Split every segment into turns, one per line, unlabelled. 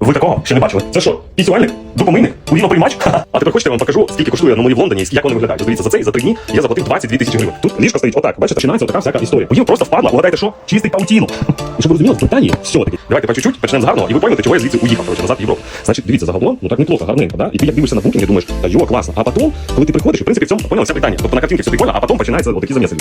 Ви такого ще не бачили. Це що, пісювальник? Допомийник? Уріноприймач? Ха-ха. А тепер хочете, я вам покажу, скільки коштує аномалії в Лондоні як вони виглядають. Дивіться, за це і за три дні я заплатив 22 тисячі гривень. Тут ліжко стоїть отак. Бачите, починається така всяка історія. Їм просто впадло, угадайте що? Чистий паутіну. І щоб ви розуміли, в Британії все-таки. Давайте по чуть-чуть почнемо з гарного, і ви поймете, чого я звідси уїхав, коротше, назад в Європу. Значить, дивіться, загалом, ну так неплохо, гарненько, да? І ти як дивишся на букінг, думаєш, та йо, класно. А потім, коли ти приходиш, і в принципі в цьому поняли вся Британія. Тобто на картинці все прикольно, а потім починається отакі заміси.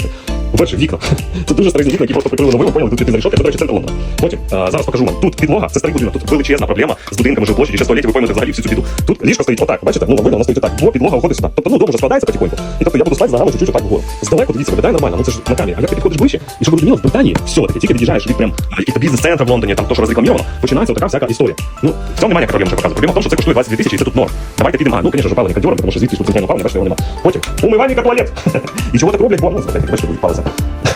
По-перше, вікна. Це дуже старі вікна, які просто прикрили новими, поняли, тут під решетки, це, до речі, центр Лондона. Потім, а, зараз покажу вам. Тут підлога, це старий будинок, тут величезна проблема з будинками жилплощаді, ще століття, ви поймете взагалі всю цю біду. Тут ліжко стоїть отак, бачите? Ну, видно, воно стоїть отак, бо підлога виходить сюди. Тобто, ну, дом вже складається потихоньку. І тобто я буду спати загально чуть-чуть отак вгору. Здалеку, дивіться, виглядає нормально, ну це ж на камері. А як ти підходиш ближче, і щоб ви розуміли, в Британії все-таки, тільки під'їжджаєш від прям а, якийсь бізнес-центр в Лондоні, там то, що розрекламовано, починається така всяка історія. Ну, в цьому немає ніяких проблем, що показувати. Проблема в тому, що це коштує 22 тисячі, і це тут норм. Давайте підемо, а, ну, звісно, ж, опалення кондьором, тому що звідти ж тут звичайно опалення, бачите, його нема. Потім, умивальник туалет. І чого так роблять, бо, ну, знаєте, бачите, будуть палися.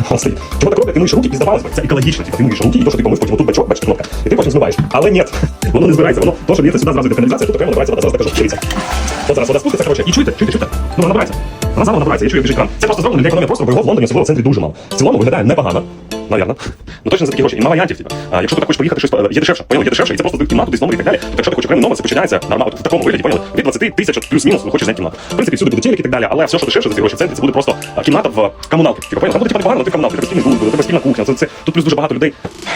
Он стоїть. Чого так роблять? Ти миєш руки і здавалось би, це екологічно. Типу, ти миєш руки, і то, що ти помив, потім отут бачок, бачиш кнопка. І ти потім змиваєш. Але ні, воно не збирається, воно то, що сюди зразу йде каналізація, тут окремо набирається вода, зараз покажу. Дивіться. От зараз вода спуститься, короче, і чуєте, чуєте, чуєте? Ну, вона набирається. Вона заново набирається, я чую, як біжить кран. Це просто зроблено для економії простору, бо його в Лондоні особливо в центрі дуже мало. В цілому виглядає непогано. Навірно. Ну точно за такі гроші. І мало варіантів, типу. А, якщо ти так хочеш поїхати, щось е, є дешевше. Поняли, є дешевше, і це просто в кімнату, десь номер і так далі. Тобто, якщо ти хочеш окремий номер, це починається нормально в такому вигляді, поняли? Від 20 тисяч от плюс-мінус, ви хочеш зняти кімнату. В принципі, всюди буде телек і так далі, але все, що дешевше за ці гроші в центрі, це буде просто а, кімната в комуналці. Типу, поняли? Там буде типу непогано, але ти в комуналці, тебе спільний душ, буде, тебе спільна кухня. Це, це, тут плюс дуже багато людей.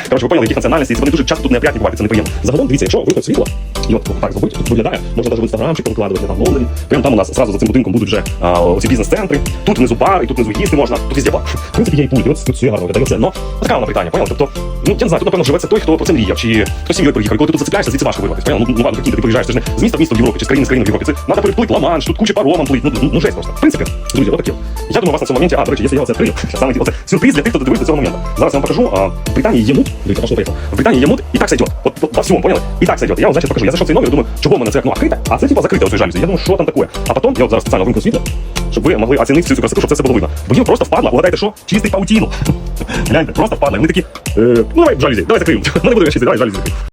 Коротше, ви поняли, яких національностей, і вони дуже часто тут неопрятні бувають, це неприємно. Загалом, дивіться, якщо вимкнути світло, і от так зробити, тут виглядає, можна навіть в інстаграмчик повикладувати, там в Лондоні. Прямо там у нас зразу за цим будинком будуть вже а, оці бізнес-центри. Тут внизу бар, і тут внизу їсти можна, тут везде бар. В принципі, є і пульт, і от тут все гарно виглядає. Но така вона Британія, поняли? Тобто, ну, я не знаю, тут, напевно, живе це той, хто про це мріяв, чи хто сім'єю приїхав. Коли ти тут зацепляєшся, звідси важко вирватися. Поняли? Ну, ну ладно, прикинь, ти приїжджаєш, ти ж не з міста в місто в Європі, чи з країни з країни в Європі. Це треба переплити Ла-Манш, тут куча паромам плить. Ну, ну, ну, жесть просто. В принципі, друзі, отакі. Я думаю, вас на цьому моменті, а, до речі, якщо я оце відкрию, саме оце сюрприз для тих, хто додивився до цього моменту. Зараз я вам покажу, а, в Британії є мут, дивіться, пошло поїхало. В Британії є мут, і так сойдет. От, от, во всьому, поняли? І так сойдет. Я вам, значить, покажу. Я зайшов цей номер, думаю, чого в мене це окно відкрите, а це, типа, закрите ось жалюзі. Я думаю, що там таке? А потім, я от зараз спеціально вимкну світло, щоб ви могли оцінити цю красоту, щоб це все було видно. Бо їм просто впадло, угадайте що? чистить паутіну. Гляньте, просто впадло. Вони такі, е, ну давай жалюзі, давай закриємо. Ми не будемо чистити, давай жалюзі закриємо.